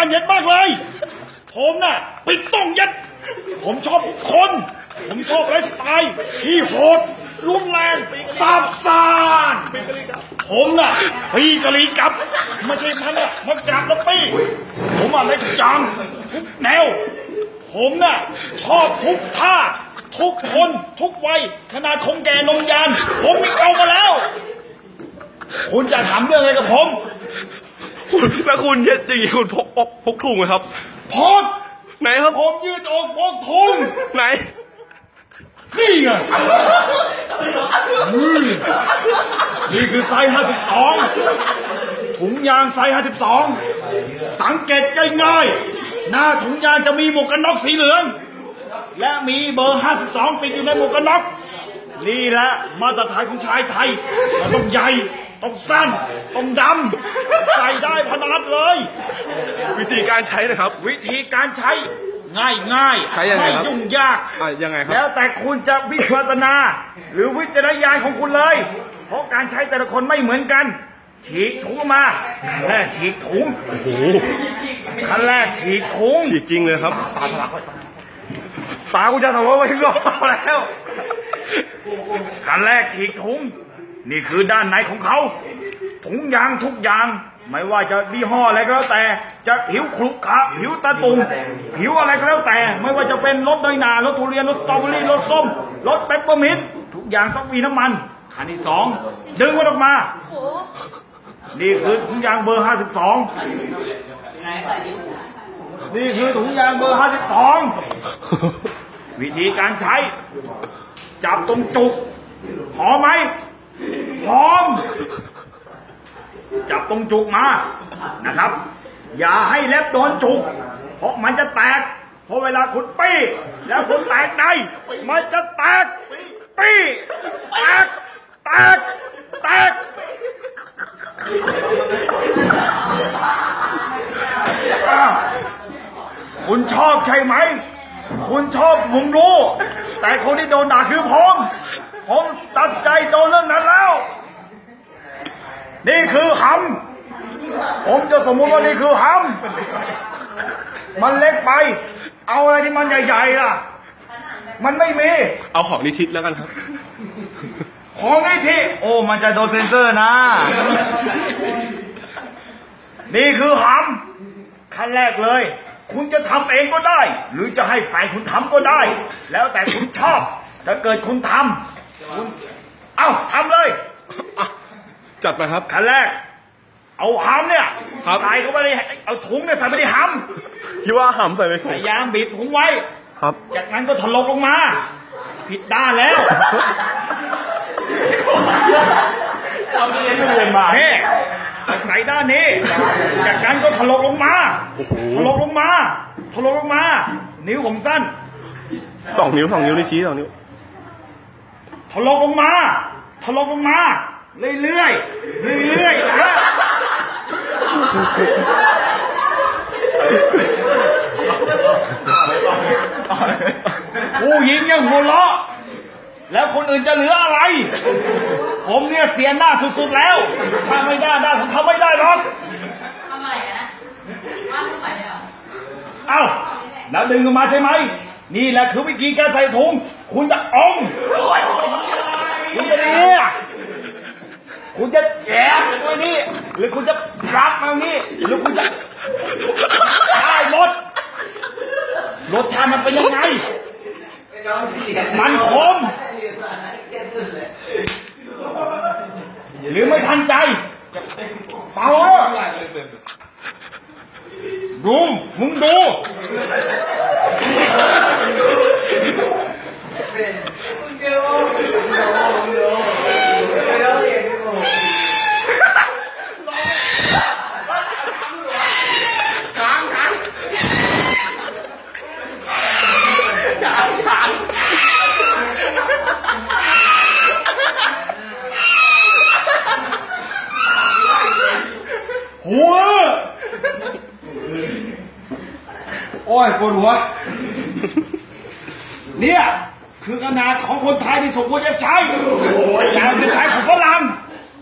การเย็นมากเลย ผมน่ะปิดต้องเย็น ผมชอบคน ผมชอบไรสไตล์ที่โหด รุนแรงซาบซ่านผมน่ะปีกะลีกับไม่ใช่มั้นน่ะมากราบแล้วปีผมอะเล็จังทุกแนว ผมน่ะชอบทุกท่าทุกคน ทุกวัยขนาดคงแก่นมยาน ผมมีเอามาแล้ว คุณจะถามเรื่องอะไรกับผม คุณแล้วคุณจะอย่างนี้คุณพกพกพกถุงไหมครับพอดไหนครับผมยืดอกพกทุงไหนนี่ไงอืมนี่คือไซส์52ถุงยางไซส์52 สังเกตง่ายๆหน้าถุงยางจะมีหมวกกันน็อกสีเหลือง และมีเบอร์ 52 ติดอยู่ในหมวกกันน็อก นี่แหละมาตรฐานของชายไทยมันต้องใหญ่ต้องสั้นต้องดำใส่ได้พนัดเลย วิธีการใช้นะครับ วิธีการใช้ ง่ายง่ายๆใช้ยังไงไม่ครับยุ่งยากอะยังไงคแล้รับวแต่คุณจะวิจารณาหรือวิจารณญาณของคุณเลย เพราะการใช้แต่ละคนไม่เหมือนกันฉีกถุงออกมาขั้นแรกฉีกถุงโอ้โหขั้นแรกฉีกถุงฉีกจริงเลยครับตากูจะทะลุไปรอบแล้ว ขั้นแรกฉีกถุง นี่คือด้านในของเขา ถุงยางทุกอย่าง ไม่ว่าจะยี่ห้ออะไรก็แล้วแต่ จะผิวคลุกขะผิวตะตุ่มผิวอะไรก็แล้วแต่ ไม่ว่าจะเป็นรสเนยนารสทุเรียนรสสตรอเบอรี่รสส้มรสเปปเปอร์มินต์ทุกอย่างต้องมีน้ำมันอันที่สองดึงมันออกมา นี่คือถุงยางเบอร์ห้าสิบสองนี่คือถุงยางเบอร์ห้าสิบสองวิธีการใช้ จับตรงจุกหอมไหมหอม จับตรงจุกมานะครับ อย่าให้เล็บโดนจุก เพราะมันจะแตกเพราะเวลาคุณปี้ แล้วคุณแตกในมันจะแตกปี้แตกแตกแตกคุณชอบใช่ไหม คุณชอบผมรู้ แต่คนที่โดนด่าคือผม ผมตัดใจโดนเรื่องนั้นแล้ว นี่คือหำผมจะสมมุติว่านี่คือหำมันเล็กไป เอาอะไรที่มันใหญ่ๆล่ะ มันไม่มี เอาของนิทิศแล้วกันครับ ของไอ้ที่โอ้ มันจะโดนเซนเซอร์นะ นี่คือหำขั้นแรกเลย คุณจะทำเองก็ได้ หรือจะให้แฟนคุณทำก็ได้ แล้วแต่คุณชอบ ถ้าเกิดคุณทำคุณเอ้าทำเลยอะจัดไปครับขั้นแรก เอาหำเนี่ยครับใส่เข้าไปในเอาถุงเนี่ยใส่ไปในหคิดว่าหำใส่ไปำถุพงยายามบีบถุงไว้ ครับ จากนั้นก็ถลกลงมา ผิดด้านแล้วเราเรียนเรียนมาเฮ้ ใส่ด้านนี้ จากนั้นก็ถลกลงมาโอ้โหถลกลงมาถลกลงมา นิ้วผมสั้นสองนิ้วสองนิ้วนิทิศสองนิ้วถลกลงมาถลกลงมา เรื่อยๆเรื่อยๆนะผู้หญิงยังหัวเราะ แล้วคนอื่นจะเหลืออะไร ผมเนี่ยเสียหน้าสุดๆแล้ว ถ้าไม่ได้ได้ผมทำไม่ได้หรอกทำไมอะว่าทำไมเลยเหรอเอ้าแล้วดึงออกมาใช่ไหม นี่แหละคือวิธีการใส่ถุง คุณจะอมคุณจะเนี่ยคุณจะแอบไปด้วยนี่ หรือคุณจะรับมานี่ หรือคุณจะได้หมดรสชาติมันเป็นยังไง มันขม หรือไม่ทันใจเปล่าเถอะดูมึงดู หัว โอ้ยปวดหัว เนี่ย คือขนาดของคนไทยที่สมควรจะใช้แต่เป็นใช้ของฝรั่ง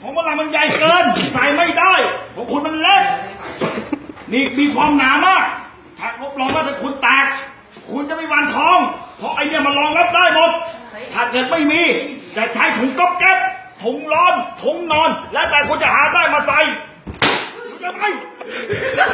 ของฝรั่งมันใหญ่เกินใส่ไม่ได้ของคุณมันเล็ก นี่มีความหนามากถ้ารับรองว่าถ้าคุณแตกคุณจะไม่หวันทอง เพราะไอเนี่ยมันรองรับได้หมด ถ้าเกิดไม่มี จะใช้ถุงก๊อบแก๊บถุงร้อนถุงนอน แล้วแต่คุณจะหาได้มาใส่ Ay!